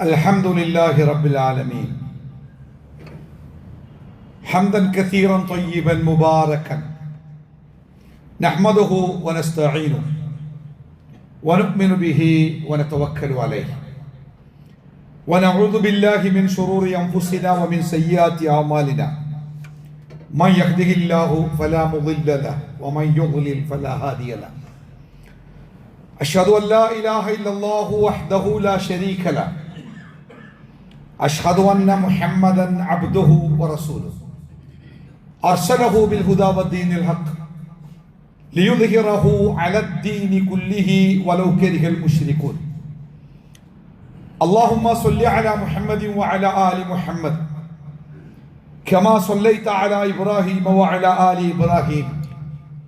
الحمد لله رب العالمين. حمدا كثيرا طيبا مباركا. نحمده ونستعينه ونؤمن به ونتوكل عليه. ونعوذ بالله من شرور أنفسنا ومن سيئات أعمالنا. من يهده الله فلا مضل له ومن يضلل فلا هادي له. أشهد أن لا إله إلا الله وحده لا شريك له. أشهد أن محمدا عبده ورسوله أرسله بالهدى والدين الحق ليظهره على الدين كله ولو كره المشركون اللهم صل على محمد وعلى آل محمد كما صليت على إبراهيم وعلى آل إبراهيم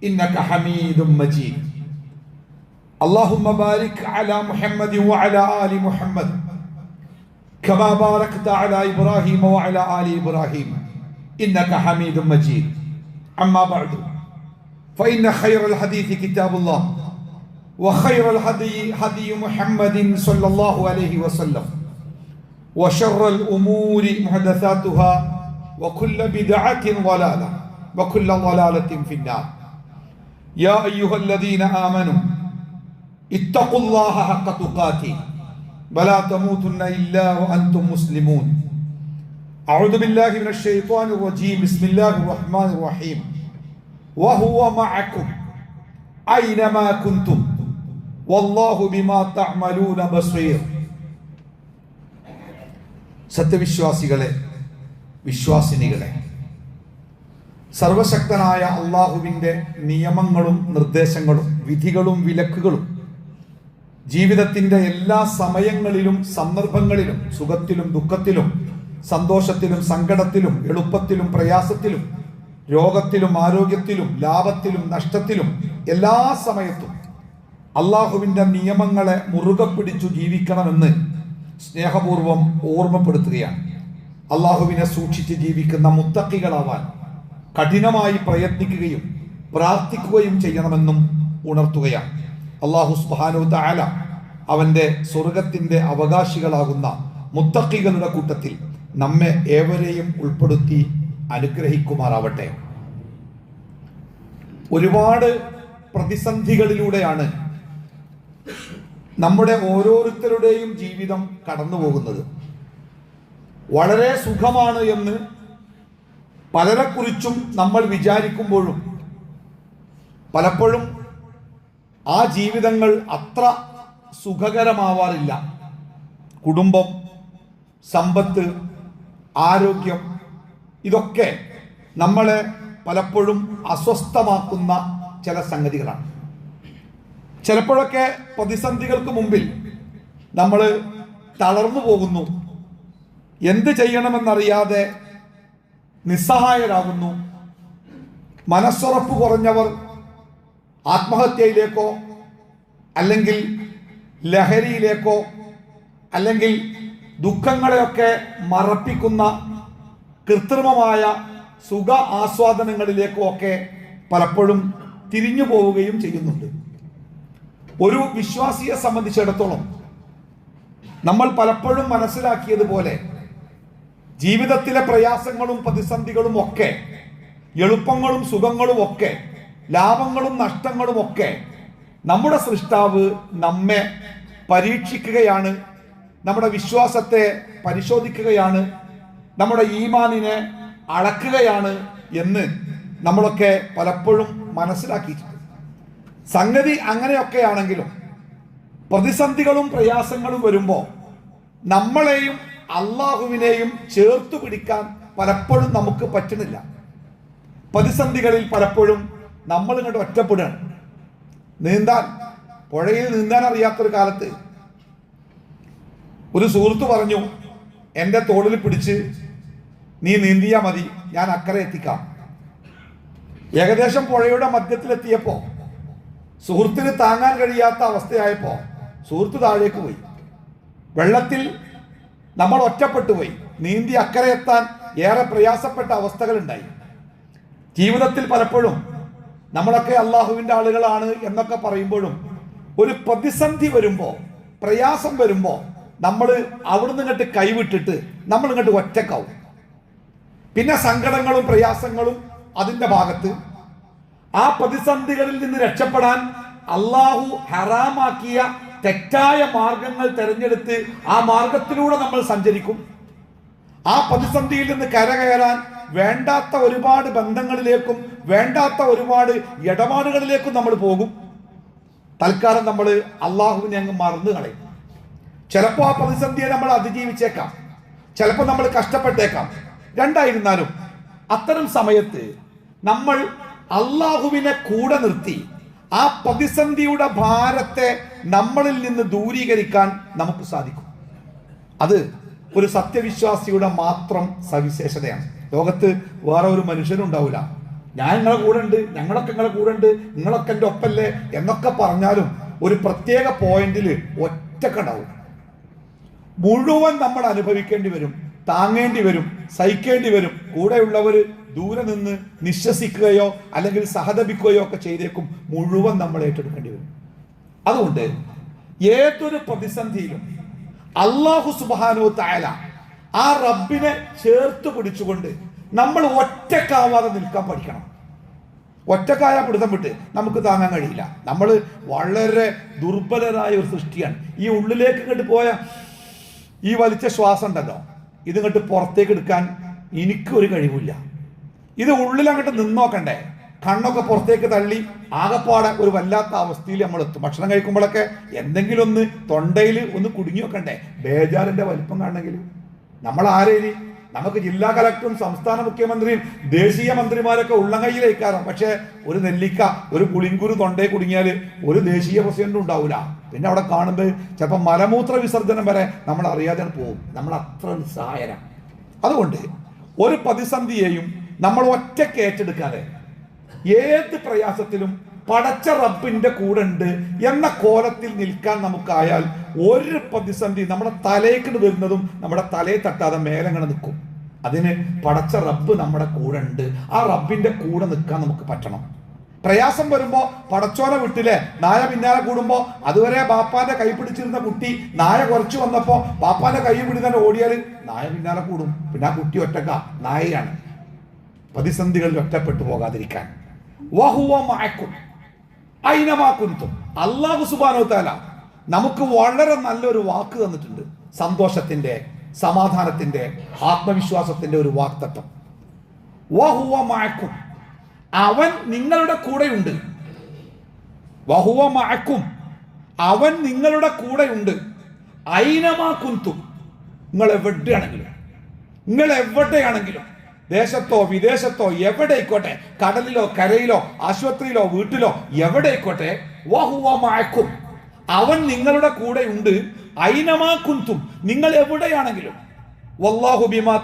إنك حميد مجيد اللهم بارك على محمد وعلى آل محمد كما باركت على إبراهيم وعلى آل إبراهيم إنك حميد مجيد. أما بعد فإن خير الحديث كتاب الله وخير الهدي هدي محمد صلى الله عليه وسلم وشر الأمور محدثاتها وكل بدعة ضلالة وكل ضلالة في النار. يا أيها الذين آمنوا اتقوا الله حق تقاته. ولا تموتن إلا وأنتم مسلمون أعوذ بالله من الشيطان الرجيم بسم الله الرحمن الرحيم وهو معكم أينما كنتم والله بما تعملون بصير സത്യവിശ്വാസികളെ വിശ്വാസിനികളെ സർവശക്തനായ അള്ളാഹുവിൻ്റെ നിയമങ്ങളും നിർദ്ദേശങ്ങളും വിധികളും വിലക്കുകളും ജീവിതത്തിന്റെ എല്ലാ സമയങ്ങളിലും സന്ദർഭങ്ങളിലും സുഖത്തിലും ദുഃഖത്തിലും സന്തോഷത്തിലും സങ്കടത്തിലും എളുപ്പത്തിലും പ്രയാസത്തിലും രോഗത്തിലും ആരോഗ്യത്തിലും ലാഭത്തിലും നഷ്ടത്തിലും എല്ലാ സമയത്തും അള്ളാഹുവിന്റെ നിയമങ്ങളെ മുറുകെ പിടിച്ചു ജീവിക്കണമെന്ന് സ്നേഹപൂർവം ഓർമ്മപ്പെടുത്തുകയാണ്. അള്ളാഹുവിനെ സൂക്ഷിച്ച് ജീവിക്കുന്ന മുത്തക്കികളാവാൻ കഠിനമായി പ്രയത്നിക്കുകയും പ്രാർത്ഥിക്കുകയും ചെയ്യണമെന്നും ഉണർത്തുകയാണ്. അള്ളാഹു സുബാനു താല അവന്റെ സ്വർഗത്തിന്റെ അവകാശികളാകുന്ന മുത്തക്കികളുടെ കൂട്ടത്തിൽ നമ്മെ ഏവരെയും ഉൾപ്പെടുത്തി അനുഗ്രഹിക്കുമാറാവട്ടെ. ഒരുപാട് പ്രതിസന്ധികളിലൂടെയാണ് നമ്മുടെ ഓരോരുത്തരുടെയും ജീവിതം കടന്നു പോകുന്നത് വളരെ സുഖമാണ് എന്ന് പലരെക്കുറിച്ചും നമ്മൾ വിചാരിക്കുമ്പോഴും പലപ്പോഴും ആ ജീവിതങ്ങൾ അത്ര സുഖകരമാവാറില്ല. കുടുംബം സമ്പത്ത് ആരോഗ്യം ഇതൊക്കെ നമ്മളെ പലപ്പോഴും അസ്വസ്ഥമാക്കുന്ന ചില സംഗതികളാണ്. ചിലപ്പോഴൊക്കെ പ്രതിസന്ധികൾക്ക് മുമ്പിൽ നമ്മൾ തളർന്നു പോകുന്നു. എന്ത് ചെയ്യണമെന്നറിയാതെ നിസ്സഹായരാകുന്നു. മനസ്സുറപ്പ് കുറഞ്ഞവർ ആത്മഹത്യയിലേക്കോ അല്ലെങ്കിൽ ലഹരിയിലേക്കോ അല്ലെങ്കിൽ ദുഃഖങ്ങളെയൊക്കെ മറപ്പിക്കുന്ന കൃത്രിമമായ സുഖ ആസ്വാദനങ്ങളിലേക്കോ ഒക്കെ പലപ്പോഴും തിരിഞ്ഞു പോവുകയും ചെയ്യുന്നുണ്ട്. ഒരു വിശ്വാസിയെ സംബന്ധിച്ചിടത്തോളം നമ്മൾ പലപ്പോഴും മനസ്സിലാക്കിയതുപോലെ ജീവിതത്തിലെ പ്രയാസങ്ങളും പ്രതിസന്ധികളും ഒക്കെ എളുപ്പങ്ങളും സുഖങ്ങളും ഒക്കെ ലാഭങ്ങളും നഷ്ടങ്ങളും ഒക്കെ നമ്മുടെ സൃഷ്ടാവ് നമ്മെ പരീക്ഷിക്കുകയാണ് നമ്മുടെ വിശ്വാസത്തെ പരിശോധിക്കുകയാണ് നമ്മുടെ ഈമാനിനെ അളക്കുകയാണ് എന്ന് നമ്മളൊക്കെ പലപ്പോഴും മനസ്സിലാക്കിയിട്ടുണ്ട്. സംഗതി അങ്ങനെയൊക്കെയാണെങ്കിലും പ്രതിസന്ധികളും പ്രയാസങ്ങളും വരുമ്പോൾ നമ്മളെയും അള്ളാഹുവിനെയും ചേർത്തു പിടിക്കാൻ പലപ്പോഴും നമുക്ക് പറ്റുന്നില്ല. പ്രതിസന്ധികളിൽ പലപ്പോഴും നമ്മൾ ഇങ്ങോട്ട് ഒറ്റപ്പെടുകയാണ്. നീന്താൻ പുഴയിൽ നീന്താൻ അറിയാത്തൊരു കാലത്ത് ഒരു സുഹൃത്ത് പറഞ്ഞു എന്റെ തോളിൽ പിടിച്ച് നീ നീന്തിയാ മതി ഞാൻ അക്കരെ എത്തിക്കാം. ഏകദേശം പുഴയുടെ മധ്യത്തിലെത്തിയപ്പോൾ സുഹൃത്തിന് താങ്ങാൻ കഴിയാത്ത അവസ്ഥയായപ്പോൾ സുഹൃത്ത് താഴേക്ക് പോയി. വെള്ളത്തിൽ നമ്മൾ ഒറ്റപ്പെട്ടു പോയി. നീന്തി അക്കരെ എത്താൻ ഏറെ പ്രയാസപ്പെട്ട അവസ്ഥകളുണ്ടായി. ജീവിതത്തിൽ പലപ്പോഴും നമ്മളൊക്കെ അള്ളാഹുവിന്റെ ആളുകളാണ് എന്നൊക്കെ പറയുമ്പോഴും ഒരു പ്രതിസന്ധി വരുമ്പോൾ പ്രയാസം വരുമ്പോൾ നമ്മൾ അവിടുന്ന് ഇങ്ങോട്ട് കൈവിട്ടിട്ട് നമ്മൾ ഇങ്ങോട്ട് ഒറ്റക്കാവും. പിന്നെ സങ്കടങ്ങളും പ്രയാസങ്ങളും അതിന്റെ ഭാഗത്ത്. ആ പ്രതിസന്ധികളിൽ നിന്ന് രക്ഷപ്പെടാൻ അള്ളാഹു ഹറാമാക്കിയ തെറ്റായ മാർഗങ്ങൾ തിരഞ്ഞെടുത്ത് ആ മാർഗത്തിലൂടെ നമ്മൾ സഞ്ചരിക്കും. ആ പ്രതിസന്ധിയിൽ നിന്ന് കരകയറാൻ വേണ്ടാത്ത ഒരുപാട് ബന്ധങ്ങളിലേക്കും വേണ്ടാത്ത ഒരുപാട് ഇടപാടുകളിലേക്കും നമ്മൾ പോകും. തൽക്കാലം നമ്മൾ അള്ളാഹുവിനെ അങ്ങ് മറന്നു കളയും. ചിലപ്പോൾ ആ പ്രതിസന്ധിയെ നമ്മൾ അതിജീവിച്ചേക്കാം. ചിലപ്പോൾ നമ്മൾ കഷ്ടപ്പെട്ടേക്കാം. രണ്ടായിരുന്നാലും അത്തരം സമയത്ത് നമ്മൾ അള്ളാഹുവിനെ കൂടെ നിർത്തി ആ പ്രതിസന്ധിയുടെ ഭാരത്തെ നമ്മളിൽ നിന്ന് ദൂരീകരിക്കാൻ നമുക്ക് സാധിക്കും. അത് ഒരു സത്യവിശ്വാസിയുടെ മാത്രം സവിശേഷതയാണ്. ലോകത്ത് വേറെ ഒരു മനുഷ്യനും ഉണ്ടാവില്ല ഞാൻ നിങ്ങളെ കൂടെ ഉണ്ട് ഞങ്ങളൊക്കെ നിങ്ങളെ കൂടെ ഉണ്ട് നിങ്ങളൊക്കെ എന്റെ ഒപ്പല്ലേ എന്നൊക്കെ പറഞ്ഞാലും ഒരു പ്രത്യേക പോയിന്റിൽ ഒറ്റക്കുണ്ടാവും മുഴുവൻ നമ്മൾ അനുഭവിക്കേണ്ടി വരും താങ്ങേണ്ടി വരും സഹിക്കേണ്ടി വരും. കൂടെയുള്ളവർ ദൂരെ നിന്ന് നിശ്വസിക്കുകയോ അല്ലെങ്കിൽ സഹതപിക്കുകയോ ഒക്കെ ചെയ്തേക്കും മുഴുവൻ നമ്മൾ ഏറ്റെടുക്കേണ്ടി വരും. അതുകൊണ്ട് ഏതൊരു പ്രതിസന്ധിയിലും അള്ളാഹു സുബാനു തായാല ആ റബ്ബിനെ ചേർത്ത് പിടിച്ചുകൊണ്ട് നമ്മൾ ഒറ്റക്കാവാതെ നിൽക്കാൻ പഠിക്കണം. ഒറ്റക്കായ പിടുത്തം വിട്ട് നമുക്ക് താങ്ങാൻ കഴിയില്ല. നമ്മൾ വളരെ ദുർബലരായ ഒരു സൃഷ്ടിയാണ്. ഈ ഉള്ളിലേക്ക് ഇങ്ങോട്ട് പോയ ഈ വലിച്ച ശ്വാസം ഉണ്ടല്ലോ. ഇതിങ്ങോട്ട് പുറത്തേക്ക് എടുക്കാൻ എനിക്കൊരു കഴിവില്ല. ഇത് ഉള്ളിൽ അങ്ങോട്ട് നിന്നോക്കണ്ടേ കണ്ണൊക്കെ പുറത്തേക്ക് തള്ളി ആകപ്പാടെ ഒരു വല്ലാത്ത അവസ്ഥയിൽ നമ്മൾ എത്തും ഭക്ഷണം കഴിക്കുമ്പോഴൊക്കെ എന്തെങ്കിലും ഒന്ന് തൊണ്ടയിൽ ഒന്ന് കുടുങ്ങി വെക്കണ്ടേ ബേജാറിന്റെ വലിപ്പം കാണണമെങ്കിൽ. നമ്മൾ ആരേരി നമുക്ക് ജില്ലാ കലക്ടറും സംസ്ഥാന മുഖ്യമന്ത്രിയും ദേശീയ മന്ത്രിമാരൊക്കെ ഉള്ളങ്കൈയിലേക്കാറാം പക്ഷേ ഒരു നെല്ലിക്ക ഒരു പുളിങ്കുരു തൊണ്ടയിൽ കുടുങ്ങിയാൽ ഒരു ദേശീയ പ്രസിഡന്റും ഉണ്ടാവില്ല പിന്നെ അവിടെ കാണുമ്പോൾ ചിലപ്പോൾ മലമൂത്ര വിസർജനം വരെ നമ്മൾ അറിയാതെ പോകും. നമ്മൾ അത്ര നിസ്സഹായരാണ് അതുകൊണ്ട് ഒരു പ്രതിസന്ധിയെയും നമ്മൾ ഒറ്റയ്ക്ക് ഏറ്റെടുക്കാതെ ഏത് പ്രയാസത്തിലും പടച്ച റബ്ബിന്റെ കൂടെ ഉണ്ട് എന്ന കോലത്തിൽ നിൽക്കാൻ നമുക്കായാൽ ഒരു പ്രതിസന്ധി നമ്മുടെ തലേക്ക് വരുന്നതും നമ്മുടെ തലയെ തട്ടാതെ മേലങ്ങനെ നിൽക്കും. അതിന് പടച്ച റബ്ബ് നമ്മുടെ കൂടെ ഉണ്ട് ആ റബ്ബിന്റെ കൂടെ നിൽക്കാൻ നമുക്ക് പറ്റണം. പ്രയാസം വരുമ്പോ പടച്ചോനെ വിട്ടില്ലേ? നായ പിന്നാലെ കൂടുമ്പോ അതുവരെ ബാപ്പാന്റെ കൈ പിടിച്ചിരുന്ന കുട്ടി നായ കുറച്ചു വന്നപ്പോ ബാപ്പാന്റെ കൈ പിടിക്കാൻ ഓടിയാൽ നായ പിന്നാലെ കൂടും. പിന്നെ ആ കുട്ടി ഒറ്റക്ക. നായയാണ്. പ്രതിസന്ധികളിൽ ഒറ്റപ്പെട്ടു പോകാതിരിക്കാൻ. അള്ളാഹു സുബാനോ താല നമുക്ക് വളരെ നല്ലൊരു വാക്ക് തന്നിട്ടുണ്ട്. സന്തോഷത്തിന്റെ സമാധാനത്തിന്റെ ആത്മവിശ്വാസത്തിന്റെ ഒരു വാക്തത്വം. വഹുവ മഅക്കും. അവൻ നിങ്ങളുടെ കൂടെയുണ്ട്. വഹുവ മഅക്കും. അവൻ നിങ്ങളുടെ കൂടെയുണ്ട്. ഐനമാക്കുന്തും കുന്തും. നിങ്ങൾ എവിടെയാണെങ്കിലും. നിങ്ങൾ എവിടെയാണെങ്കിലും ദേശത്തോ വിദേശത്തോ എവിടെ ആയിക്കോട്ടെ കടലിലോ കരയിലോ ആശുപത്രിയിലോ വീട്ടിലോ എവിടെ ആയിക്കോട്ടെ വഹുവമാക്കും അവൻ നിങ്ങളുടെ കൂടെ ഉണ്ട്. ഐനമാക്കുന്തും നിങ്ങൾ എവിടെയാണെങ്കിലും. വല്ലാഹു ബിമാ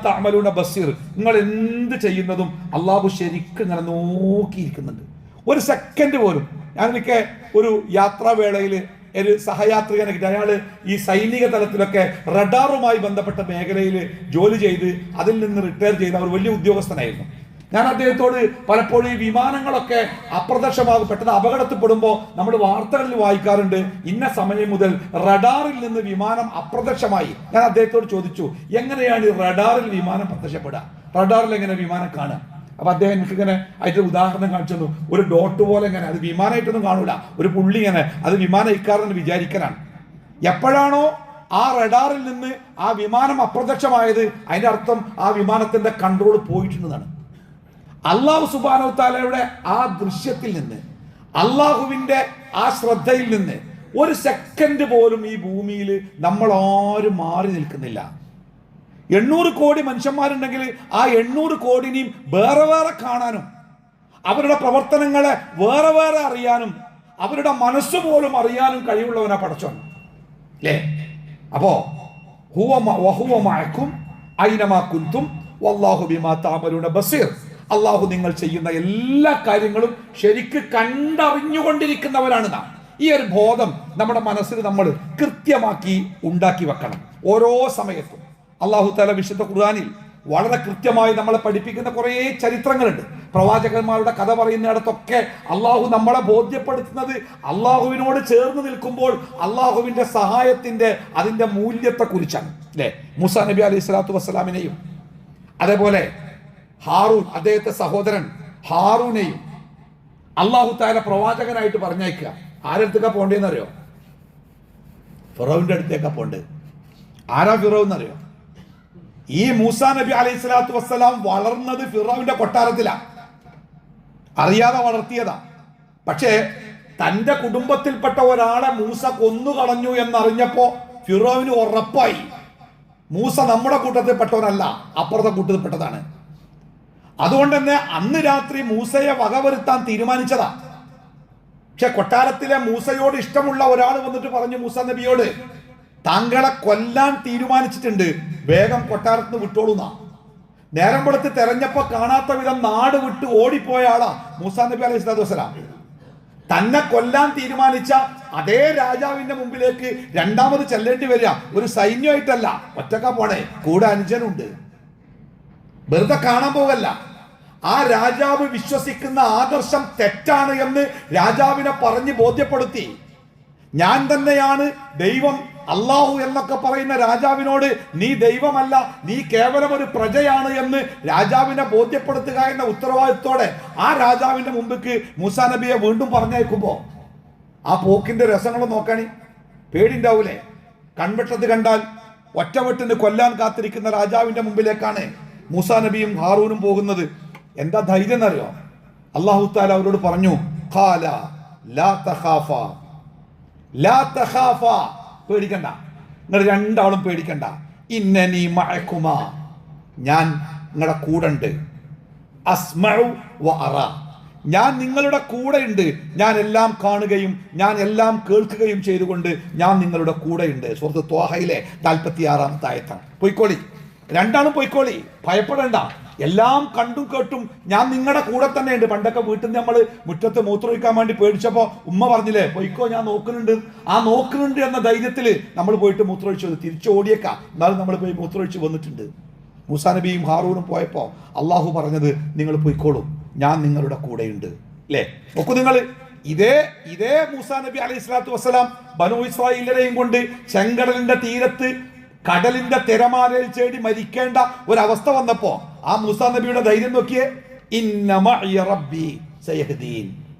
ബസീർ. നിങ്ങൾ എന്ത് ചെയ്യുന്നതും അള്ളാഹു ശരിക്കും ഇങ്ങനെ നോക്കിയിരിക്കുന്നുണ്ട്. ഒരു സെക്കൻഡ് പോലും. ഞങ്ങൾക്ക് ഒരു യാത്രാവേളയിൽ ഒരു സഹയാത്രികനെ അയാൾ ഈ സൈനിക തലത്തിലൊക്കെ റഡാറുമായി ബന്ധപ്പെട്ട മേഖലയിൽ ജോലി ചെയ്ത് അതിൽ നിന്ന് റിട്ടയർ ചെയ്ത ഒരു വലിയ ഉദ്യോഗസ്ഥനായിരുന്നു. ഞാൻ അദ്ദേഹത്തോട് പലപ്പോഴും ഈ വിമാനങ്ങളൊക്കെ അപ്രത്യക്ഷമാകും പെട്ടെന്ന് അപകടത്തിൽപ്പെടുമ്പോൾ നമ്മൾ വാർത്തകളിൽ വായിക്കാറുണ്ട് ഇന്ന സമയം മുതൽ റഡാറിൽ നിന്ന് വിമാനം അപ്രത്യക്ഷമായി. ഞാൻ അദ്ദേഹത്തോട് ചോദിച്ചു എങ്ങനെയാണ് റഡാറിൽ വിമാനം പ്രത്യക്ഷപ്പെടുക? റഡാറിൽ എങ്ങനെ വിമാനം കാണുക? അപ്പൊ അദ്ദേഹം എനിക്ക് ഇങ്ങനെ അതിന്റെ ഉദാഹരണം കാണിച്ചു തന്നു. ഒരു ഡോട്ട് പോലെ ഇങ്ങനെ അത് വിമാനമായിട്ടൊന്നും കാണൂല. ഒരു പുള്ളി ഇങ്ങനെ അത് വിമാനം ഇക്കാറെന്ന് വിചാരിക്കലാണ്. എപ്പോഴാണോ ആ റഡാറിൽ നിന്ന് ആ വിമാനം അപ്രത്യക്ഷമായത് അതിന്റെ അർത്ഥം ആ വിമാനത്തിന്റെ കൺട്രോൾ പോയിട്ടുണ്ടെന്നാണ്. അള്ളാഹു താലയുടെ ആ ദൃശ്യത്തിൽ നിന്ന് അള്ളാഹുവിന്റെ ആ ശ്രദ്ധയിൽ നിന്ന് ഒരു സെക്കൻഡ് പോലും ഈ ഭൂമിയിൽ നമ്മൾ ആരും മാറി നിൽക്കുന്നില്ല. എണ്ണൂറ് കോടി മനുഷ്യന്മാരുണ്ടെങ്കിൽ ആ എണ്ണൂറ് കോടിനെയും വേറെ വേറെ കാണാനും അവരുടെ പ്രവർത്തനങ്ങളെ വേറെ വേറെ അറിയാനും അവരുടെ മനസ്സ് പോലും അറിയാനും കഴിവുള്ളവനെ പടച്ചോൻ. അല്ലേ അപ്പോ ഹുവ മ- വഹുവ മഅക്കും ഐനമാ കുന്തും വല്ലാഹു ബിമാ താമരുടെ ബസീർ. അള്ളാഹു നിങ്ങൾ ചെയ്യുന്ന എല്ലാ കാര്യങ്ങളും ശരിക്ക് കണ്ടറിഞ്ഞുകൊണ്ടിരിക്കുന്നവരാണ് നാം. ഈ ഒരു ബോധം നമ്മുടെ മനസ്സിൽ നമ്മൾ കൃത്യമാക്കി ഉണ്ടാക്കി വെക്കണം. ഓരോ സമയത്തും. അള്ളാഹു താല വിശുദ്ധ ഖുർആനിൽ വളരെ കൃത്യമായി നമ്മളെ പഠിപ്പിക്കുന്ന കുറേ ചരിത്രങ്ങളുണ്ട്. പ്രവാചകന്മാരുടെ കഥ പറയുന്നിടത്തൊക്കെ അള്ളാഹു നമ്മളെ ബോധ്യപ്പെടുത്തുന്നത് അള്ളാഹുവിനോട് ചേർന്ന് നിൽക്കുമ്പോൾ അള്ളാഹുവിന്റെ സഹായത്തിന്റെ അതിന്റെ മൂല്യത്തെ കുറിച്ചാണ് അല്ലേ മുസ നബി അലൈഹി സ്വലാത്തു വസ്സലാമിനെയും അതേപോലെ ഹാറൂൺ അദ്ദേഹത്തെ സഹോദരൻ ഹാറൂനെയും അള്ളാഹു താല പ്രവാചകനായിട്ട് പറഞ്ഞേക്കുക ആരടുത്തേക്കാ പോണ്ടേന്നറിയോ? ഫിറോവിന്റെ അടുത്തേക്കാ പോണ്ടേ. ആരാ ഫിറോ എന്നറിയോ ഈ മൂസ നബി അലൈഹി സ്വലാത്തു വസ്സലാം വളർന്നത് ഫിറോവിന്റെ കൊട്ടാരത്തിലാണ് അറിയാതെ വളർത്തിയതാ. പക്ഷേ തന്റെ കുടുംബത്തിൽപ്പെട്ട ഒരാളെ മൂസ കൊന്നു കളഞ്ഞു എന്നറിഞ്ഞപ്പോ ഫിറോവിന് ഉറപ്പായി. മൂസ നമ്മുടെ കൂട്ടത്തിൽപ്പെട്ടവനല്ല അപ്പുറത്തെ കൂട്ടത്തിൽപ്പെട്ടതാണ്. അതുകൊണ്ട് തന്നെ അന്ന് രാത്രി മൂസയെ വകവരുത്താൻ തീരുമാനിച്ചതാ. പക്ഷെ കൊട്ടാരത്തിലെ മൂസയോട് ഇഷ്ടമുള്ള ഒരാൾ വന്നിട്ട് പറഞ്ഞു മൂസ നബിയോട് താങ്കളെ കൊല്ലാൻ തീരുമാനിച്ചിട്ടുണ്ട്. വേഗം കൊട്ടാരത്തിന് വിട്ടോളൂന്നാ നേരം കൊടുത്ത് തെരഞ്ഞപ്പോ കാണാത്ത വിധം നാട് വിട്ട് ഓടിപ്പോയ ആളാ മൂസാ നബി അലൈഹി സ്വലാത്തു വസ്സലാം. തന്നെ കൊല്ലാൻ തീരുമാനിച്ച അതേ രാജാവിന്റെ മുമ്പിലേക്ക് രണ്ടാമത് ചെല്ലേണ്ടി വരിക ഒരു സൈന്യമായിട്ടല്ല. ഒറ്റക്ക പോണേ. കൂടെ അനുജനുണ്ട്. വെറുതെ കാണാൻ പോകല്ല. ആ രാജാവ് വിശ്വസിക്കുന്ന ആദർശം തെറ്റാണ് എന്ന് രാജാവിനെ പറഞ്ഞ് ബോധ്യപ്പെടുത്തി. ഞാൻ തന്നെയാണ് ദൈവം അള്ളാഹു എന്നൊക്കെ പറയുന്ന രാജാവിനോട് നീ ദൈവമല്ല നീ കേവലം ഒരു പ്രജയാണ് എന്ന് രാജാവിനെ ബോധ്യപ്പെടുത്തുക എന്ന ഉത്തരവാദിത്തോടെ ആ രാജാവിന്റെ മുമ്പിക്ക് മുസാ നബിയെ വീണ്ടും പറഞ്ഞേക്കുമ്പോ ആ പോക്കിന്റെ രസങ്ങൾ നോക്കണി. പേടിണ്ടാവൂലേ? കൺവെട്ടത്ത് കണ്ടാൽ ഒറ്റവെട്ടിന് കൊല്ലാൻ കാത്തിരിക്കുന്ന രാജാവിന്റെ മുമ്പിലേക്കാണ് മൂസാ നബിയും ഹാറൂനും പോകുന്നത്. എന്താ ധൈര്യം എന്നറിയോ? അള്ളാഹു താല അവരോട് പറഞ്ഞു ഖാല ലാ തഖാഫ ലാ തഖാഫ. പേടിക്കണ്ട. നിങ്ങൾ രണ്ടാളും പേടിക്കണ്ട. ഇന്നനി മഴക്കുമ ഞാൻ നിങ്ങളുടെ കൂടെ ഉണ്ട് ഞാൻ നിങ്ങളുടെ കൂടെ ഉണ്ട് ഞാൻ എല്ലാം കാണുകയും ഞാൻ എല്ലാം കേൾക്കുകയും ചെയ്തുകൊണ്ട് ഞാൻ നിങ്ങളുടെ കൂടെ ഉണ്ട് സുഹൃത്ത് ത്വാഹയിലെ നാൽപ്പത്തി ആറാമത്തെ ആയത്താണ്. പൊയ്ക്കോളി. രണ്ടാളും പൊയ്ക്കോളി. ഭയപ്പെടണ്ട. എല്ലാം കണ്ടും കേട്ടും ഞാൻ നിങ്ങളുടെ കൂടെ തന്നെ ഉണ്ട് പണ്ടൊക്കെ വീട്ടിൽ നിന്ന് നമ്മൾ മുറ്റത്ത് മൂത്രമൊഴിക്കാൻ വേണ്ടി പേടിച്ചപ്പോൾ ഉമ്മ പറഞ്ഞില്ലേ പൊയ്ക്കോ ഞാൻ നോക്കുന്നുണ്ട്. ആ നോക്കുന്നുണ്ട് എന്ന ധൈര്യത്തിൽ നമ്മൾ പോയിട്ട് മൂത്രമൊഴിച്ച് വന്നു. തിരിച്ചു ഓടിയേക്കാം. എന്നാലും നമ്മൾ പോയി മൂത്രമൊഴിച്ച് വന്നിട്ടുണ്ട്. മൂസാ നബിയും ഹാറൂനും പോയപ്പോൾ അള്ളാഹു പറഞ്ഞത് നിങ്ങൾ പൊയ്ക്കോളും. ഞാൻ നിങ്ങളുടെ കൂടെയുണ്ട്. അല്ലേ നോക്കൂ നിങ്ങൾ ഇതേ ഇതേ മൂസാ നബി അലൈഹി സ്വലാത്തു വസ്സലാം ബനു ഇസ്രായേലരെയും കൊണ്ട് ചെങ്കടലിന്റെ തീരത്ത് കടലിന്റെ തിരമാലയിൽ ചേടി മരിക്കേണ്ട ഒരവസ്ഥ വന്നപ്പോ ആ മൂസാ നബിയുടെ ധൈര്യം നോക്കിയേ.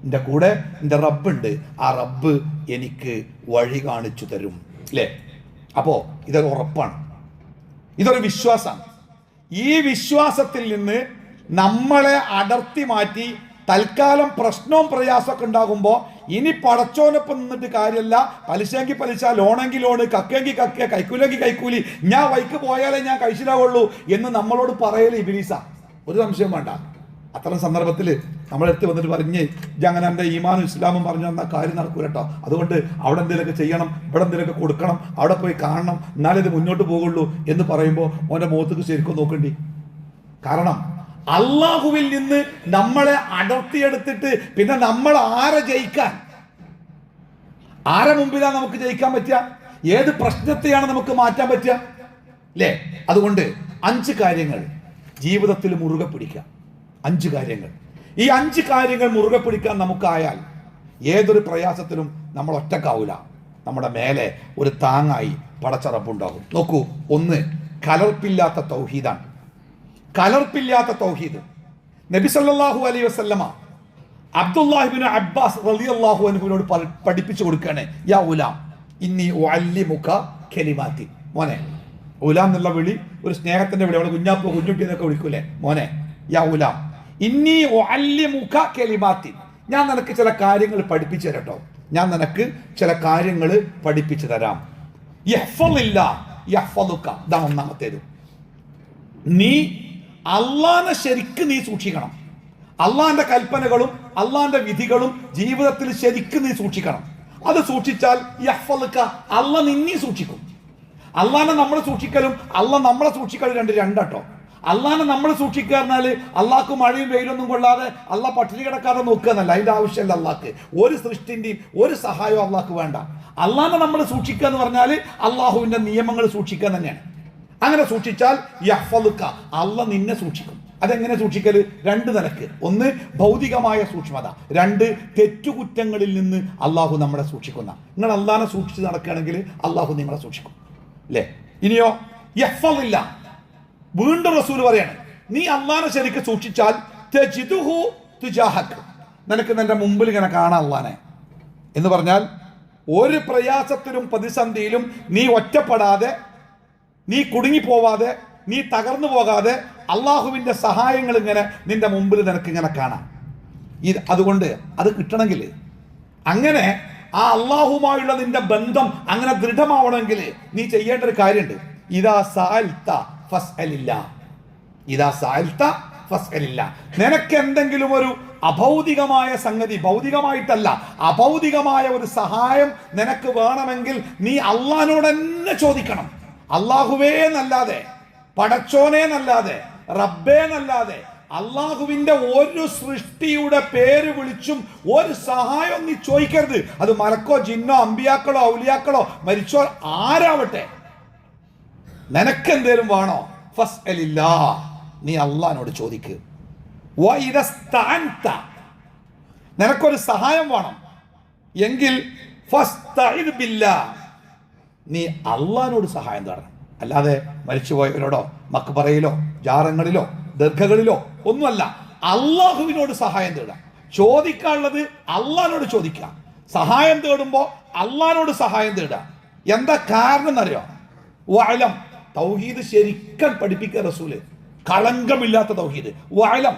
എന്റെ കൂടെ എന്റെ റബ്ബുണ്ട്. ആ റബ്ബ് എനിക്ക് വഴി കാണിച്ചു തരും. അല്ലേ അപ്പോ ഇതൊരു ഉറപ്പാണ്. ഇതൊരു വിശ്വാസമാണ് ഈ വിശ്വാസത്തിൽ നിന്ന് നമ്മളെ അടർത്തി മാറ്റി തൽക്കാലം പ്രശ്നവും പ്രയാസമൊക്കെ ഉണ്ടാകുമ്പോൾ ഇനി പടച്ചോനൊപ്പം നിന്നിട്ട് കാര്യമല്ല പലിശയെങ്കിൽ പലിശ ലോണെങ്കിൽ ലോണ് കക്കെങ്കിൽ കക്ക കൈക്കൂലെങ്കിൽ കൈക്കൂലി. ഞാൻ വൈക്ക് പോയാലേ ഞാൻ കഴിച്ചിലാവുള്ളൂ എന്ന് നമ്മളോട് പറയൽ ഇബിലീസ. ഒരു സംശയം വേണ്ട. അത്തരം സന്ദർഭത്തിൽ നമ്മളെടുത്ത് വന്നിട്ട് പറഞ്ഞ് അങ്ങനെ എന്റെ ഈമാനും ഇസ്ലാമും പറഞ്ഞു തന്ന കാര്യം നടക്കൂല കേട്ടോ അതുകൊണ്ട് അവിടെ എന്തെങ്കിലുമൊക്കെ ചെയ്യണം ഇവിടെ എന്തെങ്കിലുമൊക്കെ കൊടുക്കണം അവിടെ പോയി കാണണം എന്നാലേ ഇത് മുന്നോട്ട് പോകുള്ളൂ എന്ന് പറയുമ്പോൾ ഓന്റെ മുഖത്തേക്ക് ശരിക്കും നോക്കണ്ടി. കാരണം അള്ളാഹുവിൽ നിന്ന് നമ്മളെ അടർത്തിയെടുത്തിട്ട് പിന്നെ നമ്മൾ ആരെ ജയിക്കാൻ? ആരെ മുമ്പിലാണ് നമുക്ക് ജയിക്കാൻ പറ്റുക? ഏത് പ്രശ്നത്തെയാണ് നമുക്ക് മാറ്റാൻ പറ്റുക? അല്ലേ അതുകൊണ്ട് അഞ്ച് കാര്യങ്ങൾ ജീവിതത്തിൽ മുറുകെ പിടിക്കുക. അഞ്ച് കാര്യങ്ങൾ. ഈ അഞ്ച് കാര്യങ്ങൾ മുറുകെ പിടിക്കാൻ നമുക്കായാൽ ഏതൊരു പ്രയാസത്തിലും നമ്മൾ ഒറ്റക്കാവൂല. നമ്മുടെ മേലെ ഒരു താങ്ങായി പടച്ചറപ്പുണ്ടാകും. നോക്കൂ ഒന്ന് കലർപ്പില്ലാത്ത തൗഹീദാണ്. കലർപ്പില്ലാത്ത തൗഹീദ്. നബി സല്ലല്ലാഹു അലൈഹി വസല്ലമ അബ്ദുല്ലാഹിബിൻ അബ്ബാസ് റലി അള്ളാഹു അനുഹുവിനോട് പഠിപ്പിച്ചു കൊടുക്കുകയാണ് യാ ഉലാം ഇന്നി മുഖ ഖലിമാത്തി മോനെ ഉലാം എന്നുള്ള വിളി ഒരു സ്നേഹത്തിന്റെ വിളി അവിടെ കുഞ്ഞാപ്പോ കുഞ്ഞുട്ടി എന്നൊക്കെ വിളിക്കൂലേ? മോനെ യാ ഉലാം ഇന്നി മുഖ ഖലിമാത്തി ഞാൻ നിനക്ക് ചില കാര്യങ്ങൾ പഠിപ്പിച്ചു തരട്ടോ. ഞാൻ നിനക്ക് ചില കാര്യങ്ങൾ പഠിപ്പിച്ചു തരാം. യഹ്ഫലില്ല യഹ്ഫലുക ഇതാണ് ഒന്നാമത്തേത്. നീ അള്ളാനെ ശരിക്ക് നീ സൂക്ഷിക്കണം. അള്ളാന്റെ കൽപ്പനകളും അള്ളാന്റെ വിധികളും ജീവിതത്തിൽ ശരിക്ക് നീ സൂക്ഷിക്കണം. അത് സൂക്ഷിച്ചാൽ യഹ്ഫളുക അള്ള നിന്നെ സൂക്ഷിക്കും. അള്ളാനെ നമ്മൾ സൂക്ഷിക്കലും അള്ള നമ്മളെ സൂക്ഷിക്കലും രണ്ട് രണ്ടട്ടോ. അള്ളാനെ നമ്മൾ സൂക്ഷിക്കുക എന്നാൽ അള്ളാഹ്ക്ക് മഴയും വെയിലൊന്നും കൊള്ളാതെ അള്ളാഹ് പട്ടിണി കിടക്കാതെ നോക്കുക എന്നല്ല. അതിന്റെ ആവശ്യമല്ല അള്ളാഹ്ക്ക്. ഒരു സൃഷ്ടിന്റെയും ഒരു സഹായവും അള്ളാഹ്ക്ക് വേണ്ട. അള്ളാനെ നമ്മൾ സൂക്ഷിക്കുക എന്ന് പറഞ്ഞാൽ അള്ളാഹുവിന്റെ നിയമങ്ങൾ സൂക്ഷിക്കുക തന്നെയാണ്. അങ്ങനെ സൂക്ഷിച്ചാൽ യഹ്ഫലുക്ക അല്ല നിന്നെ സൂക്ഷിക്കും. അതെങ്ങനെ സൂക്ഷിക്കൽ രണ്ട് നിലയ്ക്ക്. ഒന്ന് ഭൗതികമായ സൂക്ഷ്മത. രണ്ട് തെറ്റുകുറ്റങ്ങളിൽ നിന്ന് അള്ളാഹു നമ്മളെ സൂക്ഷിക്കുന്ന. നിങ്ങൾ അള്ളാഹിനെ സൂക്ഷിച്ച് നടക്കുകയാണെങ്കിൽ അള്ളാഹു നിങ്ങളെ സൂക്ഷിക്കും. അല്ലേ ഇനിയോ യഫലില്ല വീണ്ടും റസൂൽ പറയാണ് നീ അള്ളാഹിനെ ശരിക്ക് സൂക്ഷിച്ചാൽ. നിനക്ക് നിന്റെ മുമ്പിൽ ഇങ്ങനെ കാണാം അള്ളാനെ. എന്ന് പറഞ്ഞാൽ ഒരു പ്രയാസത്തിലും പ്രതിസന്ധിയിലും നീ ഒറ്റപ്പെടാതെ നീ കുടുങ്ങിപ്പോവാതെ നീ തകർന്നു പോകാതെ അള്ളാഹുവിന്റെ സഹായങ്ങൾ ഇങ്ങനെ നിന്റെ മുമ്പിൽ നിനക്ക് ഇങ്ങനെ കാണാം. ഇത് അതുകൊണ്ട് അത് കിട്ടണമെങ്കിൽ അങ്ങനെ ആ അള്ളാഹുമായുള്ള നിന്റെ ബന്ധം അങ്ങനെ ദൃഢമാവണമെങ്കിൽ നീ ചെയ്യേണ്ട ഒരു കാര്യമുണ്ട്. ഇതാ സാൽത്ത ഫസ്അലില്ല. ഇതാ സാൽത്ത ഫസ്അലില്ല. നിനക്ക് എന്തെങ്കിലും ഒരു അഭൗതികമായ സംഗതി ഭൗതികമായിട്ടല്ല അഭൗതികമായ ഒരു സഹായം നിനക്ക് വേണമെങ്കിൽ നീ അള്ളഹാനോട് തന്നെ ചോദിക്കണം. അള്ളാഹുവേ എന്നല്ലാതെ പടച്ചോനെ എന്നല്ലാതെ റബ്ബേ എന്നല്ലാതെ അള്ളാഹുവിന്റെ ഒരു സൃഷ്ടിയുടെ പേര് വിളിച്ചും ഒരു സഹായം നീ ചോദിക്കരുത് അത് മലക്കോ ജിന്നോ അമ്പിയാക്കളോ ഔലിയാക്കളോ മരിച്ചോ ആരാവട്ടെ നിനക്ക് എന്തേലും വേണോ ഫസ് അലില്ലാ നീ അള്ളഹാനോട് ചോദിക്ക്. നിനക്കൊരു സഹായം വേണം എങ്കിൽ ഫസ്തഇദ് ബില്ലാ. നീ അള്ളഹാനോട് സഹായം തേടണം അല്ലാതെ മരിച്ചുപോയവരോടോ മക്ബറയിലോ ജാറങ്ങളിലോ ദീർഘകളിലോ ഒന്നുമല്ല അള്ളാഹുവിനോട് സഹായം തേടാം ചോദിക്കാനുള്ളത് അള്ളഹാനോട് ചോദിക്കാം സഹായം തേടുമ്പോൾ അള്ളഹാനോട് സഹായം തേടുക. എന്താ കാരണം എന്നറിയോ? വഅലം. തൗഹീദ് ശരിക്കും പഠിപ്പിക്കുക റസൂൽ. കളങ്കമില്ലാത്ത തൗഹീദ്. വഅലം.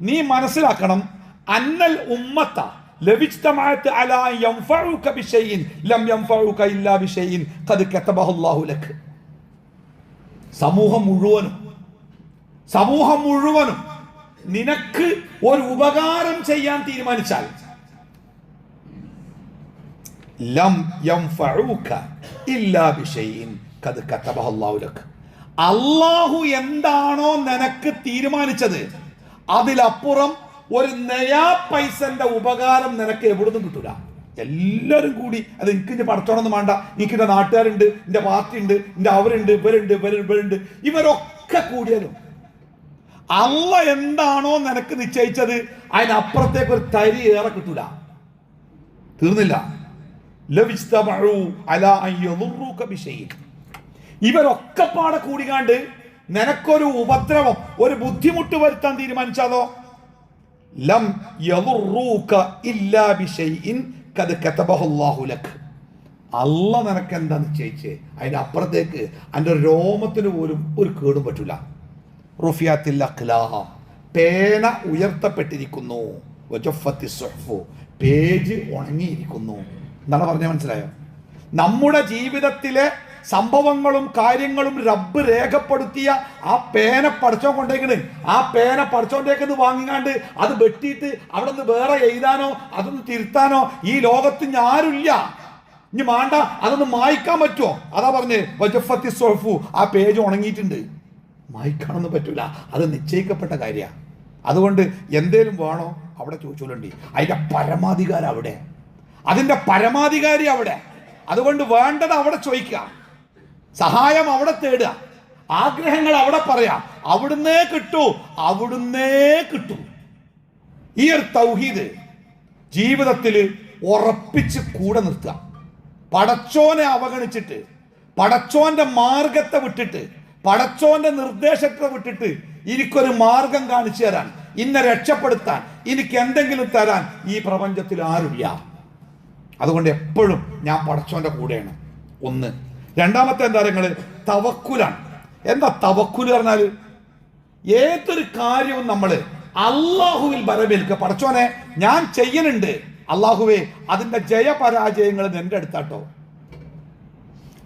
നീ മനസ്സിലാക്കണം അന്നൽ ഉമ്മത്ത ലവിജ്തമഅത്ത് അലാ യൻഫഉക ബിശൈഇൻ ലം യൻഫഉക ഇല്ലാ ബിശൈഇൻ ഖദ് കതബഹു അല്ലാഹു ലക് സമൂഹം മുഴുവനും. സമൂഹം മുഴുവനും നിനക്ക് ഒരു ഉപകാരം ചെയ്യാൻ തീരുമാനിച്ചാൽ ലം യൻഫഉക ഇല്ലാ ബിശൈഇൻ ഖദ് കതബഹു അല്ലാഹു ലക്. അള്ളാഹു എന്താണോ നിനക്ക് തീരുമാനിച്ചത് അതിലപ്പുറം ഒരു നയാ പൈസന്റെ ഉപകാരം നിനക്ക് എവിടുന്നും കിട്ടൂല. എല്ലാവരും കൂടി അത് എനിക്ക് ഇനി പഠിച്ചോണമെന്ന് വേണ്ട. എനിക്ക് എന്റെ നാട്ടുകാരുണ്ട് എന്റെ പാർട്ടി ഉണ്ട് എന്റെ അവരുണ്ട് ഇവരുണ്ട് ഇവർ ഇവരുണ്ട്. ഇവരൊക്കെ കൂടിയാലും അല്ല എന്താണോ നിനക്ക് നിശ്ചയിച്ചത് അതിനപ്പുറത്തേക്ക് ഒരു തരി ഏറെ കിട്ടൂല. തീർന്നില്ല. ഇവരൊക്കെ പാടെ കൂടികാണ്ട് നിനക്കൊരു ഉപദ്രവം ഒരു ബുദ്ധിമുട്ട് വരുത്താൻ തീരുമാനിച്ചാലോ? ലം യദുറൂക ഇല്ലാ ബിശൈഇൻ കദ് കതബഹുല്ലാഹു ലക്. അല്ല നിനക്ക് എന്താ നിശ്ചയിച്ചേ? അതിന്റെ അപ്പുറത്തേക്ക് അതിന്റെ രോമത്തിന് പോലും ഒരു കേടും പറ്റൂല. റുഫിയാത്തിൽ അഖ്ലാം പേന ഉയർത്തപ്പെട്ടിരിക്കുന്നു. വജഫത്തി സുഹ്ഫു. പേജ് ഉണങ്ങിയിരിക്കുന്നു. എന്നാണ് പറഞ്ഞാൽ മനസ്സിലായോ? നമ്മുടെ ജീവിതത്തിലെ സംഭവങ്ങളും കാര്യങ്ങളും റബ്ബ് രേഖപ്പെടുത്തിയ ആ പേന പഠിച്ചോ കൊണ്ടേക്കണ്. ആ പേന പഠിച്ചോണ്ടേക്കത് വാങ്ങിക്കാണ്ട് അത് വെട്ടിയിട്ട് അവിടെ നിന്ന് വേറെ എഴുതാനോ അതൊന്ന് തിരുത്താനോ ഈ ലോകത്ത് ആരുമില്ല. ഇനി മാണ്ട അതൊന്ന് മായ്ക്കാൻ പറ്റുമോ അതാ പറഞ്ഞ് വജഫത്തി സോഫു ആ പേജ് ഉണങ്ങിയിട്ടുണ്ട്. മായ്ക്കാനൊന്നും പറ്റൂല. അത് നിശ്ചയിക്കപ്പെട്ട കാര്യമാണ് അതുകൊണ്ട് എന്തേലും വേണോ അവിടെ ചോദിച്ചോളണ്ടി. അതിന്റെ പരമാധികാരം അവിടെ. അതിന്റെ പരമാധികാരി അവിടെ. അതുകൊണ്ട് വേണ്ടത് അവിടെ ചോദിക്കാം സഹായം അവിടെ തേടുക. ആഗ്രഹങ്ങൾ അവിടെ പറയാം. അവിടുന്നേ കിട്ടൂ അവിടുന്നേ കിട്ടൂ. ഈ ഒരു തൗഹീദ് ജീവിതത്തിൽ ഉറപ്പിച്ച് കൂടെ നിർത്തുക. പടച്ചോനെ അവഗണിച്ചിട്ട് പടച്ചോന്റെ മാർഗത്തെ വിട്ടിട്ട് പടച്ചോന്റെ നിർദ്ദേശത്തെ വിട്ടിട്ട് എനിക്കൊരു മാർഗം കാണിച്ചു തരാൻ ഇന്നെ രക്ഷപ്പെടുത്താൻ എനിക്ക് എന്തെങ്കിലും തരാൻ ഈ പ്രപഞ്ചത്തിൽ ആരുമില്ല. അതുകൊണ്ട് എപ്പോഴും ഞാൻ പടച്ചോന്റെ കൂടെയാണ്. ഒന്ന് രണ്ടാമത്തെ എന്താ നിങ്ങൾ തവക്കുലാണ്. എന്താ തവക്കുൽ പറഞ്ഞാൽ ഏതൊരു കാര്യവും നമ്മൾ അള്ളാഹുവിൽ വരവേൽക്കുക. പടച്ചോനെ ഞാൻ ചെയ്യുന്നുണ്ട്. അള്ളാഹുവേ അതിന്റെ ജയപരാജയങ്ങൾ നിന്റെ അടുത്താട്ടോ.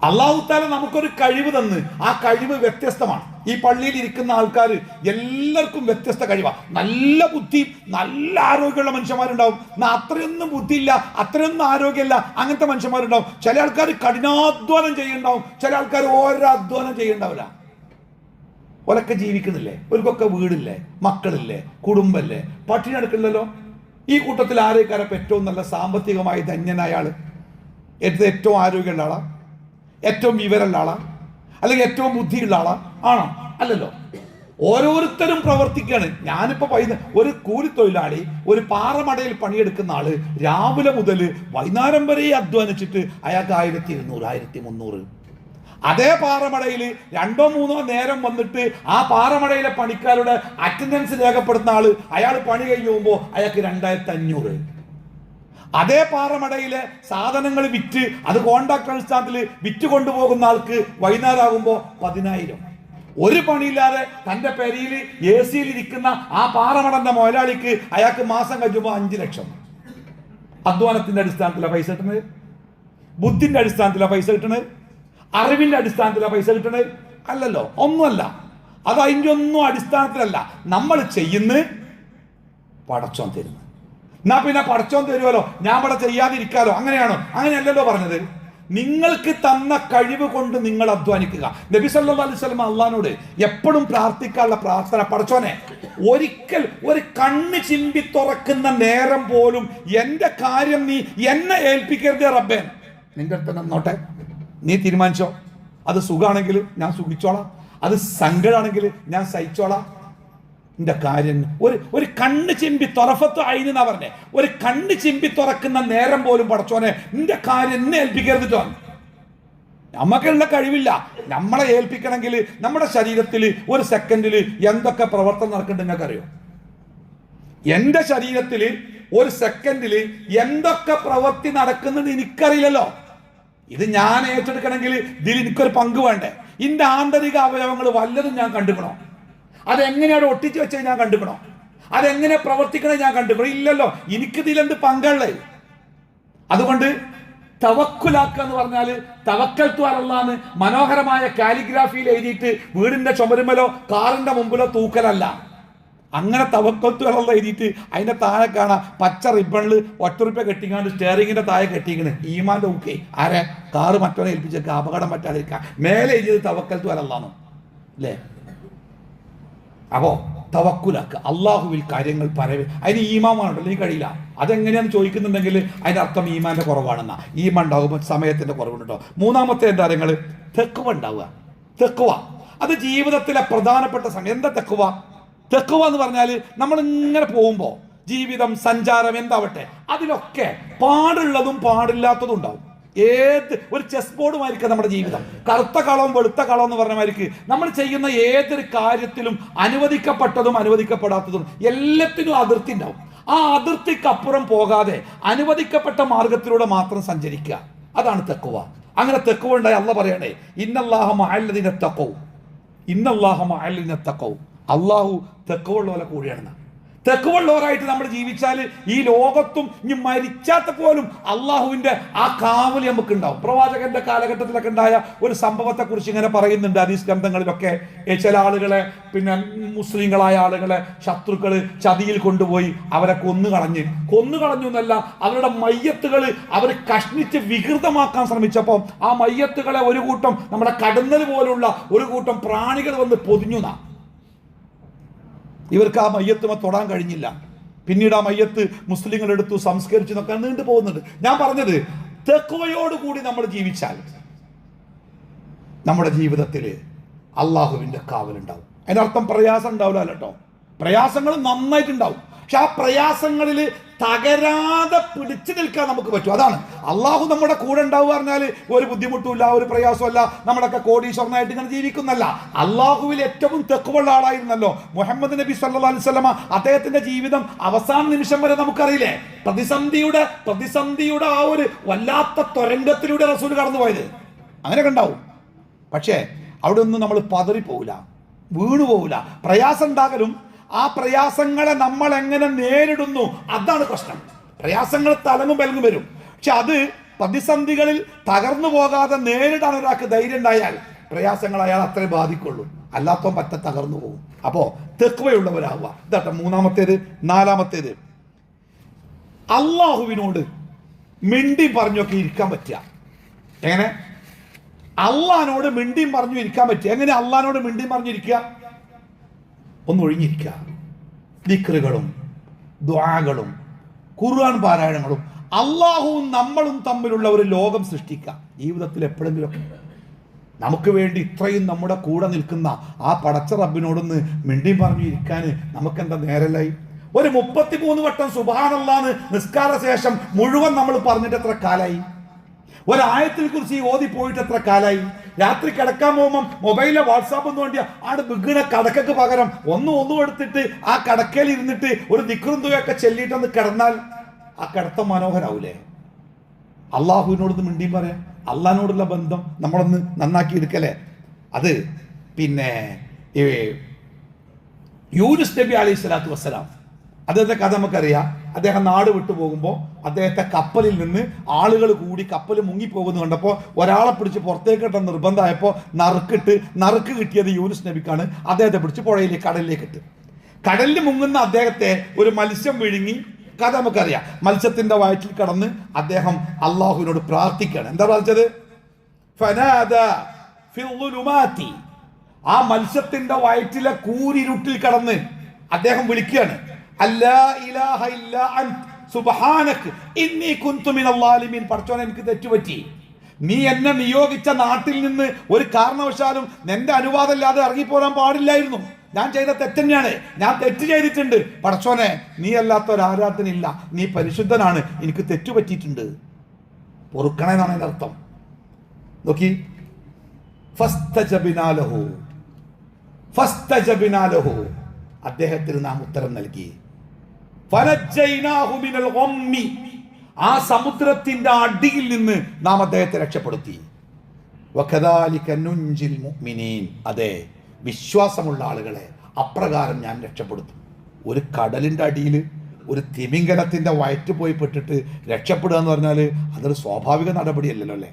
അള്ളാഹു താല നമുക്കൊരു കഴിവ് തന്ന്. ആ കഴിവ് വ്യത്യസ്തമാണ്. ഈ പള്ളിയിൽ ഇരിക്കുന്ന ആൾക്കാർ എല്ലാവർക്കും വ്യത്യസ്ത കഴിവാണ് നല്ല ബുദ്ധി നല്ല ആരോഗ്യമുള്ള മനുഷ്യന്മാരുണ്ടാവും. അത്രയൊന്നും ബുദ്ധിയില്ല അത്രയൊന്നും ആരോഗ്യമില്ല അങ്ങനത്തെ മനുഷ്യന്മാരുണ്ടാവും. ചില ആൾക്കാർ കഠിനാധ്വാനം ചെയ്യണ്ടാവും. ചില ആൾക്കാർ ഓരോ അധ്വാനം ചെയ്യണ്ടാവില്ല. ഒരൊക്കെ ജീവിക്കുന്നില്ലേ? ഒരുക്കൊക്കെ വീടില്ലേ? മക്കളില്ലേ? കുടുംബല്ലേ? പട്ടിണി എടുക്കില്ലല്ലോ ഈ കൂട്ടത്തിൽ ആരേക്കാരപ്പം ഏറ്റവും നല്ല സാമ്പത്തികമായി ധന്യനായ ആൾ? ഏറ്റവും ആരോഗ്യമുള്ള ആളാ? ഏറ്റവും വിവരമുള്ള ആളാ? അല്ലെങ്കിൽ ഏറ്റവും ബുദ്ധിയുള്ള ആളാ ആണോ? അല്ലല്ലോ. ഓരോരുത്തരും പ്രവർത്തിക്കുകയാണ്. ഞാനിപ്പോൾ വൈകുന്ന ഒരു കൂലിത്തൊഴിലാളി ഒരു പാറമടയിൽ പണിയെടുക്കുന്ന ആൾ രാവിലെ മുതൽ വൈകുന്നേരം വരെ അധ്വാനിച്ചിട്ട് അയാൾക്ക് ആയിരത്തി ഇരുന്നൂറ് ആയിരത്തി മുന്നൂറ് അതേ പാറമടയിൽ രണ്ടോ മൂന്നോ നേരം വന്നിട്ട് ആ പാറമടയിലെ പണിക്കാരുടെ അറ്റൻഡൻസ് രേഖപ്പെടുത്തുന്ന ആൾ അയാൾ പണി കഴിയുമ്പോൾ പോകുമ്പോൾ അയാൾക്ക് രണ്ടായിരത്തി അഞ്ഞൂറ് അതേ പാറമടയിലെ സാധനങ്ങൾ വിറ്റ് അത് കോണ്ടാക്ട് അടിസ്ഥാനത്തിൽ വിറ്റ് കൊണ്ടുപോകുന്ന ആൾക്ക് വൈകുന്നേരം ആകുമ്പോൾ പതിനായിരം. ഒരു പണിയില്ലാതെ തന്റെ പെരിയിൽ എ സിയിൽ ഇരിക്കുന്ന ആ പാറമടന്റെ മുതലാളിക്ക് അയാൾക്ക് മാസം കഴിയുമ്പോൾ അഞ്ച് ലക്ഷം. അധ്വാനത്തിന്റെ അടിസ്ഥാനത്തിലാണ് പൈസ കിട്ടുന്നത്. ബുദ്ധിന്റെ അടിസ്ഥാനത്തിലാണ് പൈസ കിട്ടുന്നത്. അറിവിന്റെ അടിസ്ഥാനത്തിലാണ് പൈസ കിട്ടുന്നത്. അല്ലല്ലോ ഒന്നുമല്ല. അത് അതിന്റെ ഒന്നും അടിസ്ഥാനത്തിലല്ല. നമ്മൾ ചെയ്യുന്ന പടച്ചോൻ തരുന്നു എന്നാ പിന്നെ പടച്ചോൻ തരുമല്ലോ ഞാൻ ഇവിടെ ചെയ്യാതിരിക്കാലോ? അങ്ങനെയാണോ? അങ്ങനെയല്ലല്ലോ പറഞ്ഞത്. നിങ്ങൾക്ക് തന്ന കഴിവ് കൊണ്ട് നിങ്ങൾ അധ്വാനിക്കുക. നബി സല്ലാ അലൈഹി സ്വലം അള്ളഹാനോട് എപ്പോഴും പ്രാർത്ഥിക്കാനുള്ള പ്രാർത്ഥന പടച്ചോനെ ഒരിക്കൽ ഒരു കണ്ണ് ചിമ്പി തുറക്കുന്ന നേരം പോലും എന്റെ കാര്യം നീ എന്നെ ഏൽപ്പിക്കരുത് റബ്ബേൻ നിന്റെ അടുത്ത് നോട്ടെ നീ തീരുമാനിച്ചോ? അത് സുഖമാണെങ്കിൽ ഞാൻ സുഖിച്ചോളാം. അത് സങ്കടമാണെങ്കിൽ ഞാൻ സഹിച്ചോളാം. കാര്യം ഒരു ഒരു കണ്ണ് ചിമ്പി തുറഫത്ത് അയിനെന്നാ പറഞ്ഞേ. ഒരു കണ്ണ് ചിമ്പി തുറക്കുന്ന നേരം പോലും പടച്ചോനെ നിന്റെ കാര്യം എന്നെ ഏൽപ്പിക്കരുത് ടോ നമുക്കുള്ള കഴിവില്ല. നമ്മളെ ഏൽപ്പിക്കണമെങ്കിൽ നമ്മുടെ ശരീരത്തിൽ ഒരു സെക്കൻഡിൽ എന്തൊക്കെ പ്രവർത്തനം നടക്കുന്നുണ്ട് നിങ്ങൾക്ക് അറിയോ എന്റെ ശരീരത്തിൽ ഒരു സെക്കൻഡിൽ എന്തൊക്കെ പ്രവൃത്തി നടക്കുന്നത് എനിക്കറിയില്ലല്ലോ. ഇത് ഞാൻ ഏറ്റെടുക്കണമെങ്കിൽ ഇതിൽ എനിക്കൊരു പങ്ക് വേണ്ടേ? ഇന്റെ ആന്തരിക അവയവങ്ങൾ വല്ലതും ഞാൻ കണ്ടുക്കണോ? അതെങ്ങനെയാണ് ഒട്ടിച്ചു വെച്ചത് ഞാൻ കണ്ടുക്കണോ? അതെങ്ങനെ പ്രവർത്തിക്കണേ ഞാൻ കണ്ടുക്കണം? ഇല്ലല്ലോ എനിക്കിതിലെന്ത് പങ്കുള്ളേ അതുകൊണ്ട് തവക്കുലാക്കുക എന്ന് പറഞ്ഞാൽ തവക്കൽ ത്വാറല്ലാന്ന് മനോഹരമായ കാലിഗ്രാഫിയിൽ എഴുതിയിട്ട് വീടിന്റെ ചുമരുമലോ കാറിന്റെ മുമ്പിലോ തൂക്കലല്ല. അങ്ങനെ തവക്കത്തുള്ള എഴുതിയിട്ട് അതിന്റെ താഴെ കാണാം പച്ച റിബണിൽ ഒറ്റ റുപ്യ കെട്ടിക്കാണ്ട് സ്റ്റിയറിംഗിന്റെ താഴെ കെട്ടിക്കണ് ഈമാന്റെ ഊക്കെ. ആരെ? കാറ് മറ്റവനെ ഏൽപ്പിച്ചേക്കാം. അപകടം പറ്റാതിരിക്കുക മേലെ എഴുതിയത് തവക്കൽ ത്വാറല്ലാന്ന് അല്ലേ അപ്പോ തവക്കുലക്ക് അള്ളാഹുവിൽ കാര്യങ്ങൾ പറയ അതിന് ഈമാമാണല്ലോ ഈ കഴിയില്ല അതെങ്ങനെയാണെന്ന് ചോദിക്കുന്നുണ്ടെങ്കിൽ അതിന്റെ അർത്ഥം ഈമാന്റെ കുറവാണെന്ന. ഈമ ഉണ്ടാകുമ്പോൾ സമയത്തിന്റെ കുറവുണ്ടോ? മൂന്നാമത്തെ എന്താ നിങ്ങൾ തെക്കുവ ഉണ്ടാവുക. തെക്കുവ. അത് ജീവിതത്തിലെ പ്രധാനപ്പെട്ട സമയം എന്താ തെക്കുവ? തെക്കുവ എന്ന് പറഞ്ഞാൽ നമ്മൾ ഇങ്ങനെ പോകുമ്പോൾ ജീവിതം സഞ്ചാരം എന്താവട്ടെ അതിലൊക്കെ പാടുള്ളതും പാടില്ലാത്തതും ഉണ്ടാവും. ഏത് ഒരു ചെസ് ബോർഡുമായിരിക്കും നമ്മുടെ ജീവിതം. കറുത്ത കളവും വെളുത്ത കളവും എന്ന് പറഞ്ഞ നമ്മൾ ചെയ്യുന്ന ഏതൊരു കാര്യത്തിലും അനുവദിക്കപ്പെട്ടതും അനുവദിക്കപ്പെടാത്തതും എല്ലാത്തിനും അതിർത്തി ഉണ്ടാവും. ആ അതിർത്തിക്കപ്പുറം പോകാതെ അനുവദിക്കപ്പെട്ട മാർഗത്തിലൂടെ മാത്രം സഞ്ചരിക്കുക. അതാണ് തെക്കുവ. അങ്ങനെ തെക്കുവ ഉണ്ടായി അല്ല പറയണേ ഇന്നല്ലാഹ മഹല്ലതിനെ തക്കവും ഇന്നല്ലാഹ മഹല്ലതിനെ തക്കവും അള്ളാഹു പോലെ കൂടിയാണ്. തെക്കുവുള്ളവരായിട്ട് നമ്മൾ ജീവിച്ചാൽ ഈ ലോകത്തും ഇനി മരിച്ചാത്ത പോലും അള്ളാഹുവിന്റെ ആ കാവൽ നമുക്ക് ഉണ്ടാവും പ്രവാചകന്റെ കാലഘട്ടത്തിലൊക്കെ ഉണ്ടായ ഒരു സംഭവത്തെ കുറിച്ച് ഇങ്ങനെ പറയുന്നുണ്ട് അതീസ് ഗ്രന്ഥങ്ങളിലൊക്കെ. ചില ആളുകളെ പിന്നെ മുസ്ലിങ്ങളായ ആളുകളെ ശത്രുക്കൾ ചതിയിൽ കൊണ്ടുപോയി അവരെ കൊന്നു കളഞ്ഞ് കൊന്നു കളഞ്ഞു എന്നല്ല അവരുടെ മയ്യത്തുകൾ അവർ കഷ്ണിച്ച് വികൃതമാക്കാൻ ശ്രമിച്ചപ്പോൾ ആ മയ്യത്തുകളെ ഒരു കൂട്ടം നമ്മുടെ കടന്നൽ പോലുള്ള ഒരു കൂട്ടം പ്രാണികൾ വന്ന് പൊതിഞ്ഞു നാ ഇവർക്ക് ആ മയ്യത്തുമ തൊടാൻ കഴിഞ്ഞില്ല. പിന്നീട് ആ മയ്യത്ത് മുസ്ലിങ്ങൾ എടുത്തു സംസ്കരിച്ചു എന്നൊക്കെ നീണ്ടു പോകുന്നുണ്ട്. ഞാൻ പറഞ്ഞത് തെക്കുവയോടുകൂടി നമ്മൾ ജീവിച്ചാൽ നമ്മുടെ ജീവിതത്തിൽ അള്ളാഹുവിന്റെ കാവലുണ്ടാവും. അതിനർത്ഥം പ്രയാസം ഉണ്ടാവില്ല കേട്ടോ. പ്രയാസങ്ങൾ നന്നായിട്ടുണ്ടാവും. പക്ഷെ ആ പ്രയാസങ്ങളിൽ തകരാതെ പിടിച്ചു നിൽക്കാൻ നമുക്ക് പറ്റും. അതാണ്. അള്ളാഹു നമ്മുടെ കൂടെ ഉണ്ടാവുക പറഞ്ഞാൽ ഒരു ബുദ്ധിമുട്ടുമില്ല ഒരു പ്രയാസമല്ല നമ്മളൊക്കെ കോടീശ്വരനായിട്ട് ഇങ്ങനെ ജീവിക്കുന്നല്ല അള്ളാഹുവിൽ ഏറ്റവും തെക്കുമുള്ള ആളായിരുന്നല്ലോ മുഹമ്മദ് നബി സല്ലാ സ്വലമ അദ്ദേഹത്തിന്റെ ജീവിതം അവസാന നിമിഷം വരെ നമുക്കറിയില്ലേ? പ്രതിസന്ധിയുടെ പ്രതിസന്ധിയുടെ ആ ഒരു വല്ലാത്ത തുരങ്കത്തിലൂടെ റസൂൽ കടന്നുപോയത്. അങ്ങനെയൊക്കെ ഉണ്ടാവും. പക്ഷേ അവിടെ ഒന്നും നമ്മൾ പതറിപ്പോവില്ല വീണു പോവില്ല പ്രയാസം ഉണ്ടാകലും ആ പ്രയാസങ്ങളെ നമ്മൾ എങ്ങനെ നേരിടുന്നു? അതാണ് പ്രശ്നം. പ്രയാസങ്ങൾ തലങ്ങും ബലങ്ങും വരും. പക്ഷെ അത് പ്രതിസന്ധികളിൽ തകർന്നു പോകാതെ നേരിടാൻ ഒരാൾക്ക് ധൈര്യം ഉണ്ടായാൽ പ്രയാസങ്ങൾ അയാൾ അത്രേ ബാധിക്കുള്ളൂ. അല്ലാത്തവൻ പറ്റ തകർന്നു പോകും. അപ്പോ തെക്കുവയുള്ളവരാവുക. ഇതാട്ടെ മൂന്നാമത്തേത് നാലാമത്തേത്. അള്ളാഹുവിനോട് മിണ്ടി പറഞ്ഞൊക്കെ ഇരിക്കാൻ പറ്റുക. എങ്ങനെ? അള്ളഹാനോട് മിണ്ടിയും പറഞ്ഞു ഇരിക്കാൻ പറ്റുക. എങ്ങനെ അള്ളഹാനോട് മിണ്ടിയും പറഞ്ഞിരിക്കുക ഒന്ന് ഒഴിഞ്ഞിരിക്കുക ദിക്റുകളും ദ്വാകളും ഖുർആൻ പാരായണങ്ങളും അള്ളാഹുവും നമ്മളും തമ്മിലുള്ള ഒരു ലോകം സൃഷ്ടിക്കുക. ജീവിതത്തിൽ എപ്പോഴെങ്കിലും നമുക്ക് വേണ്ടി ഇത്രയും നമ്മുടെ കൂടെ നിൽക്കുന്ന ആ പടച്ച റബ്ബിനോടൊന്ന് മിണ്ടി പറഞ്ഞു ഇരിക്കാൻ നമുക്കെന്താ നേരലായി ഒരു മുപ്പത്തിമൂന്ന് വട്ടം സുബാനല്ലാന്ന് നിസ്കാര ശേഷം മുഴുവൻ നമ്മൾ പറഞ്ഞിട്ട് എത്ര കാലായി? ഒരായത്തിൽ കുറിച്ച് ഓതി പോയിട്ട് എത്ര കാലായി? രാത്രി കിടക്കാൻ പോകുമ്പോൾ മൊബൈലിലെ വാട്സാപ്പ് എന്ന് വേണ്ടിയ ആട് ബിഗിണ കടക്കക്ക് പകരം ഒന്നും ഒന്നും എടുത്തിട്ട് ആ കടക്കയിൽ ഇരുന്നിട്ട് ഒരു നിക്കറുന്തുകയൊക്കെ ചെല്ലിയിട്ടൊന്ന് കിടന്നാൽ ആ കിടത്തം മനോഹരാവൂലേ? അള്ളാഹുവിനോടൊന്ന് മിണ്ടിയും പറയാം. അള്ളാഹിനോടുള്ള ബന്ധം നമ്മളൊന്ന് നന്നാക്കി എടുക്കലേ? അത് പിന്നെ യൂനുസ് നബി അലൈഹി സ്വലാത്തു വസ്സലാം. അദ്ദേഹത്തെ കഥ നമുക്കറിയാം. അദ്ദേഹം നാട് വിട്ടു പോകുമ്പോൾ അദ്ദേഹത്തെ കപ്പലിൽ നിന്ന് ആളുകൾ കൂടി കപ്പൽ മുങ്ങിപ്പോകുന്നു കണ്ടപ്പോൾ ഒരാളെ പിടിച്ച് പുറത്തേക്ക് ഇട്ട നിർബന്ധമായപ്പോൾ നറുക്കിട്ട് നറുക്ക് കിട്ടിയത് യൂനുസ് നബിക്കാണ്. അദ്ദേഹത്തെ പിടിച്ച് പുഴയിലേക്ക് കടലിലേക്ക് ഇട്ട്. കടലിൽ മുങ്ങുന്ന അദ്ദേഹത്തെ ഒരു മത്സ്യം വിഴുങ്ങി കഥ നമുക്കറിയാം. മത്സ്യത്തിന്റെ വയറ്റിൽ കടന്ന് അദ്ദേഹം അള്ളാഹുവിനോട് പ്രാർത്ഥിക്കുകയാണ്. എന്താ പ്രാർത്ഥിച്ചത്? ഫനാദ ആ മത്സ്യത്തിന്റെ വയറ്റിലെ കൂരിരുട്ടിൽ കടന്ന് അദ്ദേഹം വിളിക്കുകയാണ്. പടച്ചോനെ എനിക്ക് തെറ്റുപറ്റി. നീ എന്നെ നിയോഗിച്ച നാട്ടിൽ നിന്ന് ഒരു കാരണവശാലും നിന്റെ അനുവാദം അനുവാദമില്ലാതെ ഇറങ്ങിപ്പോരാൻ പാടില്ലായിരുന്നു. ഞാൻ ചെയ്ത തെറ്റന്നെയാണ്. ഞാൻ തെറ്റ് ചെയ്തിട്ടുണ്ട്. പടച്ചോനെ നീ അല്ലാത്ത ഒരു ആരാധനയില്ല. നീ പരിശുദ്ധനാണ്. എനിക്ക് തെറ്റുപറ്റിയിട്ടുണ്ട്. പൊറുക്കണേന്നാണ് എന്റെ അർത്ഥം. നോക്കി. ഫസ്തജബിനാലഹു ഫസ്തജബിനാലഹു അദ്ദേഹത്തിന് നാം ഉത്തരം നൽകി. ആ സമുദ്രത്തിന്റെ അടിയിൽ നിന്ന് നാം അദ്ദേഹത്തെ രക്ഷപ്പെടുത്തി. അതെ വിശ്വാസമുള്ള ആളുകളെ അപ്രകാരം ഞാൻ രക്ഷപ്പെടുത്തും. ഒരു കടലിന്റെ അടിയിൽ ഒരു തിമിംഗലത്തിന്റെ വയറ്റ് പോയി പെട്ടിട്ട് രക്ഷപ്പെടുക എന്ന് പറഞ്ഞാൽ അതൊരു സ്വാഭാവിക നടപടിയല്ലല്ലോ അല്ലേ?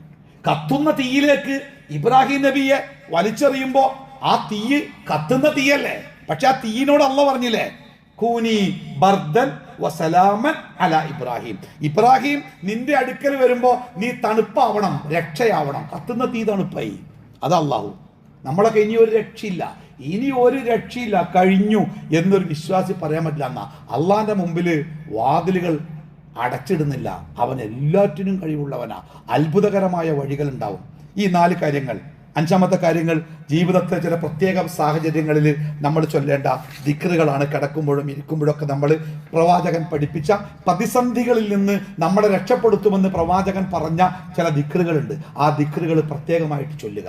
കത്തുന്ന തീയിലേക്ക് ഇബ്രാഹിം നബിയെ വലിച്ചെറിയുമ്പോൾ ആ തീ കത്തുന്ന തീയല്ലേ? പക്ഷെ ആ തീയിനോട് അല്ല പറഞ്ഞില്ലേ? കൂനി ബർദൻ വസലാമൻ അല ഇബ്രാഹിം. ഇബ്രാഹിം നിന്റെ അടുക്കൽ വരുമ്പോ നീ തണുപ്പാവണം രക്ഷയാവണം. കത്തുന്ന തീ തണുപ്പായി. അത് അള്ളാഹു നമ്മളൊക്കെ ഇനി ഒരു രക്ഷയില്ല. ഇനി ഒരു രക്ഷയില്ല. കഴിഞ്ഞു എന്നൊരു വിശ്വാസി പറയാൻ പറ്റില്ല എന്നാ. അള്ളാന്റെ മുമ്പിൽ വാതിലുകൾ അടച്ചിടുന്നില്ല. അവൻ എല്ലാറ്റിനും കഴിവുള്ളവനാ. അത്ഭുതകരമായ വഴികൾ ഉണ്ടാവും ഈ നാല് കാര്യങ്ങൾ അഞ്ചാമത്തെ കാര്യങ്ങൾ ജീവിതത്തെ ചില പ്രത്യേക സാഹചര്യങ്ങളിൽ നമ്മൾ ചൊല്ലേണ്ട ദിക്റുകളാണ് കിടക്കുമ്പോഴും ഇരിക്കുമ്പോഴൊക്കെ നമ്മൾ പ്രവാചകൻ പഠിപ്പിച്ച പ്രതിസന്ധികളിൽ നിന്ന് നമ്മളെ രക്ഷപ്പെടുത്തുമെന്ന് പ്രവാചകൻ പറഞ്ഞ ചില ദിക്റുകളുണ്ട്. ആ ദിക്റുകൾ പ്രത്യേകമായിട്ട് ചൊല്ലുക.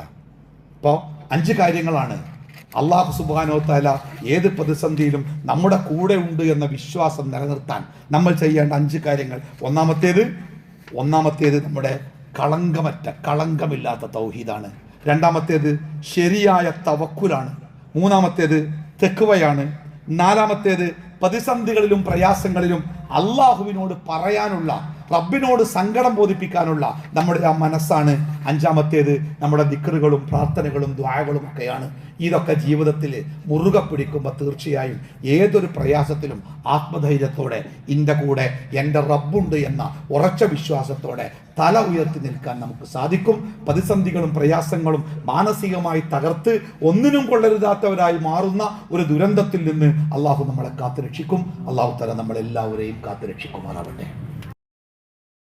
അപ്പോൾ അഞ്ച് കാര്യങ്ങളാണ്. അള്ളാഹു സുബാനോ തല ഏത് പ്രതിസന്ധിയിലും നമ്മുടെ കൂടെ ഉണ്ട് എന്ന വിശ്വാസം നിലനിർത്താൻ നമ്മൾ ചെയ്യേണ്ട അഞ്ച് കാര്യങ്ങൾ. ഒന്നാമത്തേത് ഒന്നാമത്തേത് നമ്മുടെ കളങ്കമറ്റ കളങ്കമില്ലാത്ത തൗഹീദാണ്. രണ്ടാമത്തേത് ശരിയായ തവക്കുലാണ്. മൂന്നാമത്തേത് തെക്കുവയാണ്. നാലാമത്തേത് പ്രതിസന്ധികളിലും പ്രയാസങ്ങളിലും അള്ളാഹുവിനോട് പറയാനുള്ള റബ്ബിനോട് സങ്കടം ബോധിപ്പിക്കാനുള്ള നമ്മുടെ ആ മനസ്സാണ്. അഞ്ചാമത്തേത് നമ്മുടെ ദിക്കറുകളും പ്രാർത്ഥനകളും ദ്വായകളും ഒക്കെയാണ്. ഇതൊക്കെ ജീവിതത്തിൽ മുറുകെ പിടിക്കുമ്പോൾ തീർച്ചയായും ഏതൊരു പ്രയാസത്തിലും ആത്മധൈര്യത്തോടെ എന്റെ കൂടെ എന്റെ റബ്ബുണ്ട് എന്ന ഉറച്ച വിശ്വാസത്തോടെ തല ഉയർത്തി നിൽക്കാൻ നമുക്ക് സാധിക്കും. പ്രതിസന്ധികളും പ്രയാസങ്ങളും മാനസികമായി തകർത്ത് ഒന്നിനും കൊള്ളരുതാത്തവരായി മാറുന്ന ഒരു ദുരന്തത്തിൽ നിന്ന് അള്ളാഹു നമ്മളെ കാത്തുരക്ഷിക്കും. അള്ളാഹു തല നമ്മളെല്ലാവരെയും കാത്തുരക്ഷിക്കുമാറാവട്ടെ.